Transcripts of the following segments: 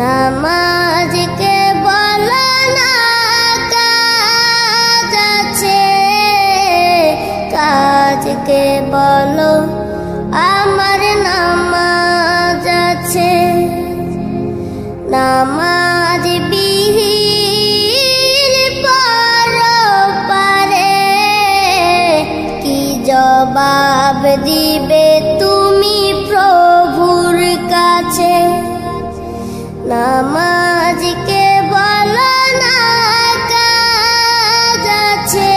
নামাজকে বলো না কাজ আছে। কাজকে বলো, আমার নামাজ আছে। নামাজ বিহীন পর পারে কি জবাব দিবে? নামাজকে বলো না কাজ আছে।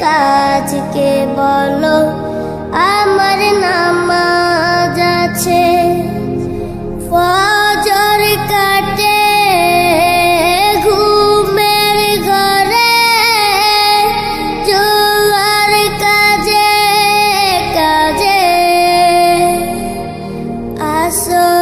কাজকে বলো, আমার নামাজ আছে। ফজর কাটে, ঘুমের ঘরে। জোয়ার কাজে কাজে। আসর